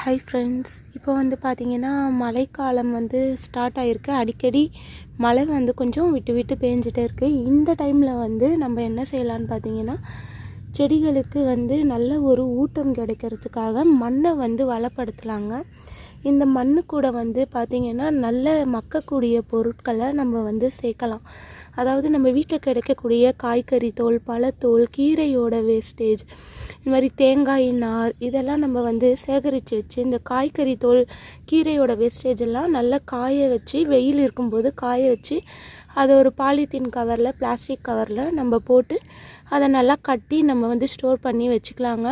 Hi friends இப்போ வந்து பார்த்தீங்கன்னா மழைக்காலம் வந்து ஸ்டார்ட் ஆகிருக்கு அடிக்கடி மழை வந்து கொஞ்சம் விட்டு விட்டு பேஞ்சிட்டே இருக்குது இந்த டைமில் வந்து நம்ம என்ன செய்யலான்னு பார்த்தீங்கன்னா செடிகளுக்கு வந்து நல்ல ஒரு ஊட்டம் கிடைக்கிறதுக்காக மண்ணை வந்து வளப்படுத்தலாங்க. இந்த மண்ணு கூட வந்து பார்த்திங்கன்னா நல்ல மக்கக்கூடிய பொருட்களை நம்ம வந்து சேர்க்கலாம். அதாவது நம்ம வீட்டில் கிடைக்கக்கூடிய காய்கறி தோல் பழத்தோல் கீரையோட வேஸ்டேஜ் இந்த மாதிரி தேங்காய் நார் இதெல்லாம் நம்ம வந்து சேகரித்து வச்சு இந்த காய்கறி தோல் கீரையோட வேஸ்டேஜ் எல்லாம் நல்லா காய வச்சு வெயில் இருக்கும்போது காய வச்சு அதை ஒரு பாலித்தீன் கவரில் பிளாஸ்டிக் கவரில் நம்ம போட்டு அதை நல்லா கட்டி நம்ம வந்து ஸ்டோர் பண்ணி வச்சுக்கலாங்க.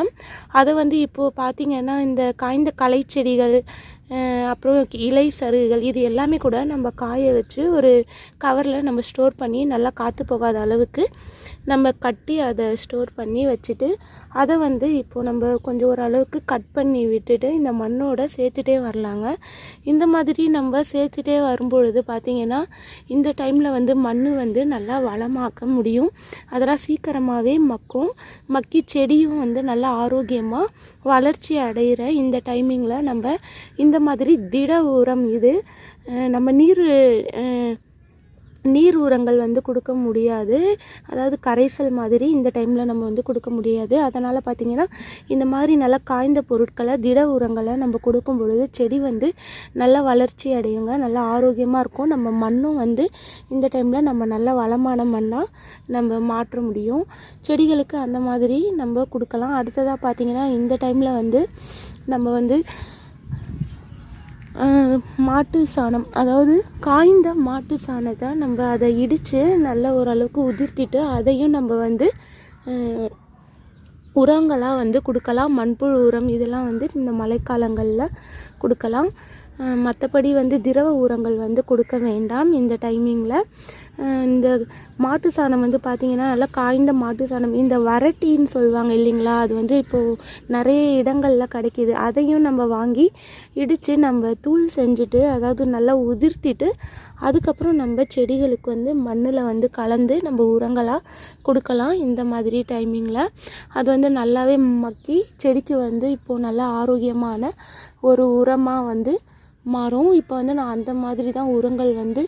அதை வந்து இப்போது பார்த்திங்கன்னா இந்த காய்ந்த களை செடிகள் அப்புறம் இலை சருகுகள் இது எல்லாமே கூட நம்ம காய வச்சு ஒரு கவரில் நம்ம ஸ்டோர் பண்ணி நல்லா காற்று போகாத அளவுக்கு நம்ம கட்டி அதை ஸ்டோர் பண்ணி வச்சுட்டு அதை வந்து இப்போது நம்ம கொஞ்சம் ஓரளவுக்கு கட் பண்ணி விட்டுட்டு இந்த மண்ணோட சேர்த்துட்டே வரலாங்க. இந்த மாதிரி நம்ம சேர்த்துட்டே வரும்பொழுது பார்த்திங்கன்னா இந்த டைமில் வந்து மண் வந்து நல்லா வளமாக்க முடியும். அதெல்லாம் சீக்கிரமாகவே மக்கும். மக்கி செடியும் வந்து நல்லா ஆரோக்கியமாக வளர்ச்சி அடைகிற இந்த டைமிங்கில் நம்ம இந்த மாதிரி திட உரம் இது நம்ம நீர் நீர் உரங்கள் வந்து கொடுக்க முடியாது. அதாவது கரைசல் மாதிரி இந்த டைமில் நம்ம வந்து கொடுக்க முடியாது. அதனால் பார்த்திங்கன்னா இந்த மாதிரி நல்லா காய்ந்த பொருட்களை திட உரங்களை நம்ம கொடுக்கும் பொழுது செடி வந்து நல்லா வளர்ச்சி அடையுங்க. நல்லா ஆரோக்கியமாக இருக்கும். நம்ம மண்ணும் வந்து இந்த டைமில் நம்ம நல்ல வளமான மண்ணாக நம்ம மாற்ற முடியும். செடிகளுக்கு அந்த மாதிரி நம்ம கொடுக்கலாம். அடுத்ததாக பார்த்திங்கன்னா இந்த டைமில் வந்து நம்ம வந்து மாட்டு சாணம் அதாவது காய்ந்த மாட்டு சாணத்தை நம்ம அதை இடித்து நல்ல ஓரளவுக்கு உதிர்த்திட்டு அதையும் நம்ம வந்து உரங்களாக வந்து கொடுக்கலாம். மண்புழு உரம் இதெல்லாம் வந்து இந்த மழைக்காலங்களில் கொடுக்கலாம். மற்றபடி வந்து திரவ உரங்கள் வந்து கொடுக்க வேண்டாம் இந்த டைமிங்கில் இந்த மாட்டு சாணம் வந்து பார்த்திங்கன்னா நல்லா காய்ந்த மாட்டு சாணம். இந்த வரட்டின்னு சொல்லுவாங்க இல்லைங்களா அது வந்து இப்போது நிறைய இடங்களில் கிடைக்கிது. அதையும் நம்ம வாங்கி இடித்து நம்ம தூள் செஞ்சுட்டு அதாவது நல்லா உதிர்த்திட்டு அதுக்கப்புறம் நம்ம செடிகளுக்கு வந்து மண்ணில் வந்து கலந்து நம்ம உரங்களாக கொடுக்கலாம் இந்த மாதிரி டைமிங்கில் அது வந்து நல்லாவே மக்கி செடிக்கு வந்து இப்போது நல்லா ஆரோக்கியமான ஒரு உரமாக வந்து மாறும். இப்போ வந்து நான் அந்த மாதிரி தான் உரங்கள் வந்து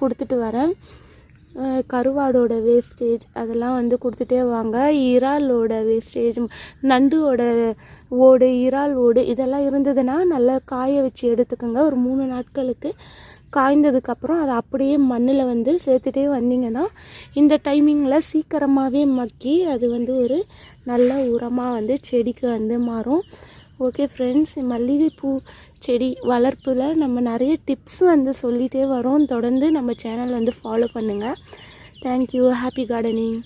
கொடுத்துட்டு வரேன். கருவாடோட வேஸ்டேஜ் அதெல்லாம் வந்து கொடுத்துட்டே வாங்க. இறாலோட வேஸ்டேஜ் நண்டோட ஓடு இறால் ஓடு இதெல்லாம் இருந்ததுன்னா நல்லா காய வச்சு எடுத்துக்கோங்க. ஒரு மூணு நாட்களுக்கு காய்ந்ததுக்கப்புறம் அதை அப்படியே மண்ணில் வந்து சேர்த்துட்டே வந்தீங்கன்னா இந்த டைமிங்கில் சீக்கிரமாகவே மக்கி அது வந்து ஒரு நல்ல உரமாக வந்து செடிக்கு வந்து மாறும். ஓகே ஃப்ரெண்ட்ஸ் மல்லிகைப்பூ செடி வளர்ப்பில் நம்ம நிறைய டிப்ஸ் வந்து சொல்லிகிட்டே வரோம். தொடர்ந்து நம்ம சேனல் வந்து ஃபாலோ பண்ணுங்கள் தேங்க்யூ ஹாப்பி கார்டனிங்